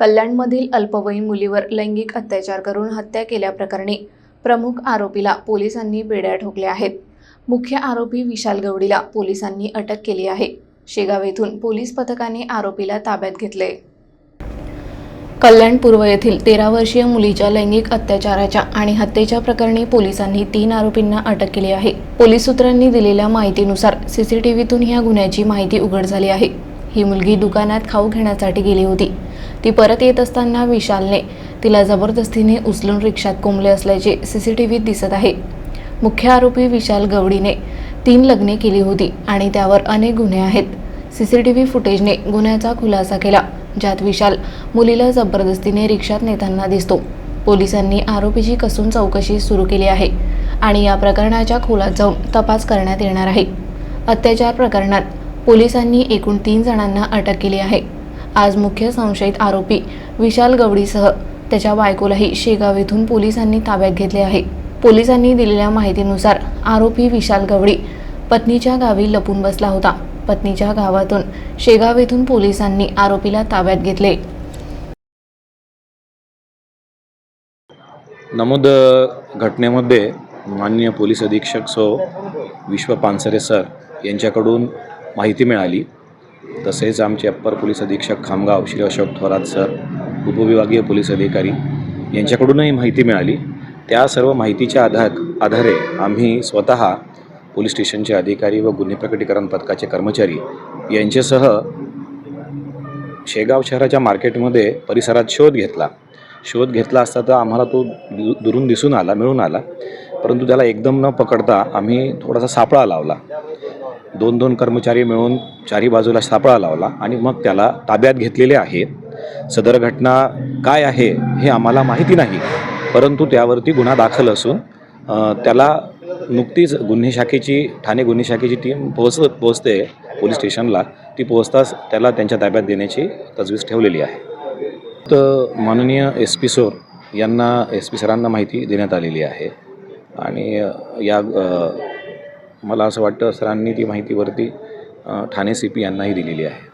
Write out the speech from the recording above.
कल्याणमधील अल्पवयीन मुलीवर लैंगिक अत्याचार करून हत्या केल्याप्रकरणी प्रमुख आरोपीला पोलिसांनी बेड्या ठोकल्या आहेत. मुख्य आरोपी विशाल गवडीला पोलिसांनी अटक केली आहे. शेगाव येथून पोलीस पथकाने आरोपीला ताब्यात घेतले. कल्याण पूर्व येथील तेरा वर्षीय मुलीच्या लैंगिक अत्याचाराच्या आणि हत्येच्या प्रकरणी पोलिसांनी तीन आरोपींना अटक केली आहे. पोलीस सूत्रांनी दिलेल्या माहितीनुसार सीसीटीव्हीतून या गुन्ह्याची माहिती उघड झाली आहे. ही मुलगी दुकानात खाऊ घेण्यासाठी गेली होती. ती परत येत असताना विशालने तिला जबरदस्तीने उचलून रिक्षात कोंबले असल्याचे सीसीटीव्हीत दिसत आहे. मुख्य आरोपी विशाल गवडीने तीन लग्ने केली होती आणि त्यावर अनेक गुन्हे आहेत. सीसीटीव्ही फुटेजने गुन्ह्याचा खुलासा केला ज्यात विशाल मुलीला जबरदस्तीने रिक्षात नेताना दिसतो. पोलिसांनी आरोपीची कसून चौकशी सुरू केली आहे आणि या प्रकरणाच्या खोलात जाऊन तपास करण्यात येणार आहे. अत्याचार प्रकरणात पोलिसांनी एकूण तीन जणांना अटक केली आहे. आज मुख्य संशयित आरोपी विशाल गवडीसह त्याच्या बायकोलाही शेगाव येथून पोलिसांनी ताब्यात घेतले आहे. पोलिसांनी दिलेल्या माहितीनुसार आरोपी विशाल गवडी पत्नीच्या गावी लपून बसला होता. पत्नीच्या गावातून शेगाव येथून पोलिसांनी आरोपीला ताब्यात घेतले. नमूद घटनेमध्ये माननीय पोलीस अधीक्षक सो विश्व पानसरे सर यांच्याकडून माहिती मिळाली. तसेच आमचे अप्पर पोलीस अधीक्षक खामगाव श्री अशोक थोरात सर उपविभागीय पोलीस अधिकारी यांच्याकडूनही माहिती मिळाली. त्या सर्व माहितीच्या आधार आधारे आम्ही स्वतः पोलीस स्टेशनचे अधिकारी व गुन्हे प्रकटीकरण पथकाचे कर्मचारी यांच्यासह शेगाव शहराच्या मार्केटमध्ये परिसरात शोध घेतला. शोध घेतला असता तर आम्हाला तो दु दुरून दिसून आला मिळून आला. परंतु त्याला एकदम न पकडता आम्ही थोडासा सापळा लावला. दोन दोन कर्मचारी मिळून चारी बाजूला सापळा लावला आणि मग त्याला ताब्यात घेतलेले आहे सदर घटना काय आहे हे आम्हाला माहिती नाही परंतु त्यावरती गुन्हा दाखल असून त्याला नुकतीच गुन्हे शाखेची ठाणे गुन्हे शाखेची टीम पोहोच पोहोचते पोलीस स्टेशनला. ती पोहोचताच त्याला त्यांच्या ताब्यात देण्याची तजवीज ठेवलेली आहे. तर माननीय एस पी सोर यांना एस पी सरांना माहिती देण्यात आलेली आहे. आणि या मला असं वाटतं सरांनी ती माहितीवरती ठाणे सी पी यांनाही दिलेली आहे.